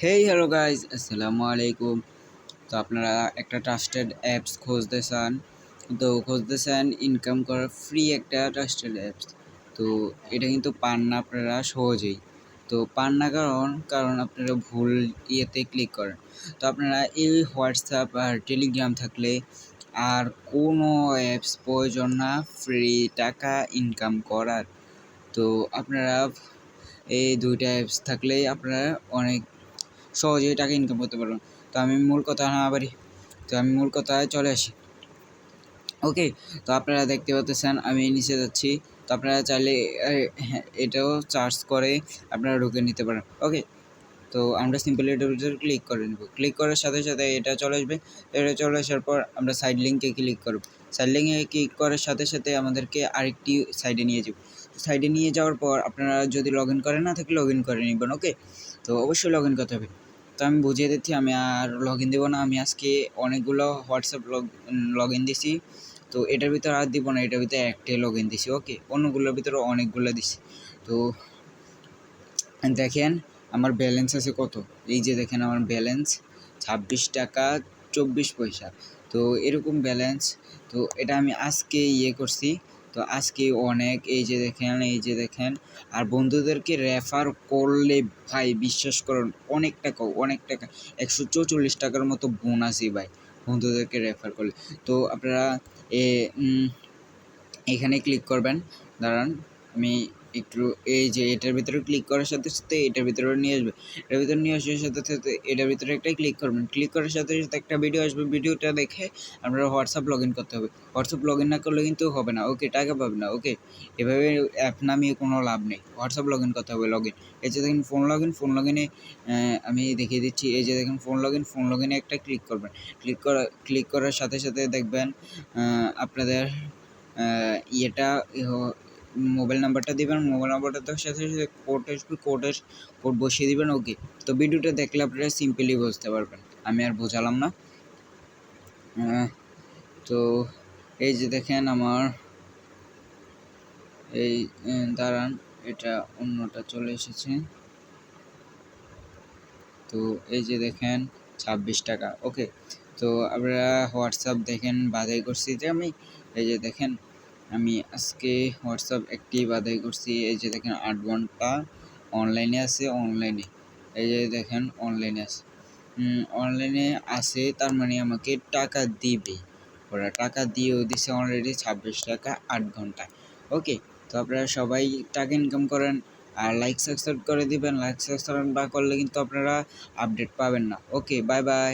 Hey hello guys আসসালামু আলাইকুম তো আপনারা একটা ট্রাস্টেড অ্যাপস খুঁজতে চান তো খুঁজতে চান ইনকাম করার ফ্রি একটা ট্রাস্টেড অ্যাপস তো এটা কিন্তু পান না আপনারা সহজেই। তো পান না কারণ কারণ আপনারা ভুল ইয়েতে ক্লিক করেন। তো আপনারা এই হোয়াটসঅ্যাপ আর টেলিগ্রাম থাকলে আর কোনো অ্যাপস প্রয়োজন না ফ্রি টাকা ইনকাম করার। তো আপনারা এই দুইটা অ্যাপস থাকলেই আপনারা অনেক সহজেই টাকা ইনকাম করতে পারবেন তো আমি মূল কথা না পারি তো আমি মূল কথায় চলে আসি। ওকে তো আপনারা দেখতে পাচ্ছেন আমি নিচে যাচ্ছি। তো আপনারা চাইলে হ্যাঁ, এটাও চার্জ করে আপনারা ঢুকে নিতে পারেন। ওকে তো আমরা সিম্পলি এটার ভিতরে ক্লিক করে নেব। ক্লিক করার সাথে সাথে এটা চলে আসবে। এটা চলে আসার পর আমরা সাইড লিঙ্কে ক্লিক করব। সাইড লিঙ্কে ক্লিক করার সাথে সাথে আমাদেরকে আরেকটি সাইডে নিয়ে যাব। সাইডে নিয়ে যাওয়ার পর আপনারা যদি লগ ইন করেন না থাকে লগ ইন করে নেবেন ওকে তো অবশ্যই লগ ইন করতে হবে। তো আমি বুঝিয়ে দিচ্ছি, আমি আর লগ ইন দেবো না। আমি আজকে অনেকগুলো হোয়াটসঅ্যাপ লগ লগ ইন দিছি। তো এটার ভিতরে আর দিব না, এটার ভিতরে একটাই লগ ইন দিছি ওকে অন্যগুলোর ভিতরে অনেকগুলো দিছি। তো দেখেন, আমার ব্যালেন্স আছে কত? এই যে দেখেন, আমার ব্যালেন্স ছাব্বিশ টাকা চব্বিশ পয়সা। তো এরকম ব্যালেন্স তো এটা আমি আজকে ইয়ে করছি। তো আজকে অনেক, এই যে দেখেন, এই যে দেখেন, আর বন্ধুদেরকে রেফার করলে ভাই বিশ্বাস করুন, অনেক টাকা অনেক টাকা, একশো চৌচল্লিশ টাকার মতো বোনাসই ভাই বন্ধুদেরকে রেফার করলে। তো আপনারা এ এখানে ক্লিক করবেন, দাঁড়ান, আমি একটু এই যে এটার ভিতরে ক্লিক করার সাথে সাথে এটার ভিতরে নিয়ে আসবে। এটার ভিতরে নিয়ে আসার সাথে সাথে এটার ভিতরে একটাই ক্লিক করবেন। ক্লিক করার সাথে সাথে একটা ভিডিও আসবে। ভিডিওটা দেখে আপনারা হোয়াটসঅ্যাপ লগ ইন করতে হবে। হোয়াটসঅ্যাপ লগ ইন না করলে কিন্তু হবে না। ওকে টাকা পাবে না। ওকে এভাবে অ্যাপ নামিয়ে কোনো লাভ নেই। হোয়াটসঅ্যাপ লগ ইন করতে হবে লগ ইন এই যে দেখেন phone log in phone log ইনে আমি দেখিয়ে দিচ্ছি। এই যে দেখেন phone log in phone log ইনে একটা ক্লিক করবেন। ক্লিক করা ক্লিক করার সাথে সাথে দেখবেন আপনাদের ইয়েটা মোবাইল নাম্বারটা দিবেন, মোবাইল নাম্বারটার সাথে সাথে কোড আসবে কোডের কোড বসিয়ে দিবেন, ওকে। তো ভিডিওটা দেখলে আপনারা সিম্পলি বুঝতে পারবেন, আমি আর বোঝালাম না। তো এই যে দেখেন আমার, এই দাঁড়ান, এটা অন্যটা চলে এসেছে। তো এই যে দেখেন, ছাব্বিশ টাকা, ওকে। তো আপনারা হোয়াটসঅ্যাপ দেখেন বাধাই করছি যে আমি, এই যে দেখেন আমি আজকে হোয়াটসঅ্যাপ একটি বাধাই করছি। এই যে দেখেন আট ঘণ্টা অনলাইনে আছে অনলাইনে এই যে দেখেন অনলাইনে আছে। অনলাইনে আছে, তার মানে আমাকে টাকা দিবে। ওরা টাকা দিয়েও দিছে অলরেডি ছাব্বিশ টাকা আট ঘন্টায় ওকে তো আপনারা সবাই টাকা ইনকাম করেন আর লাইক সাবস্ক্রাইব করে দিবেন। লাইক সাবস্ক্রাইব না করলে কিন্তু আপনারা আপডেট পাবেন না। Okay bye bye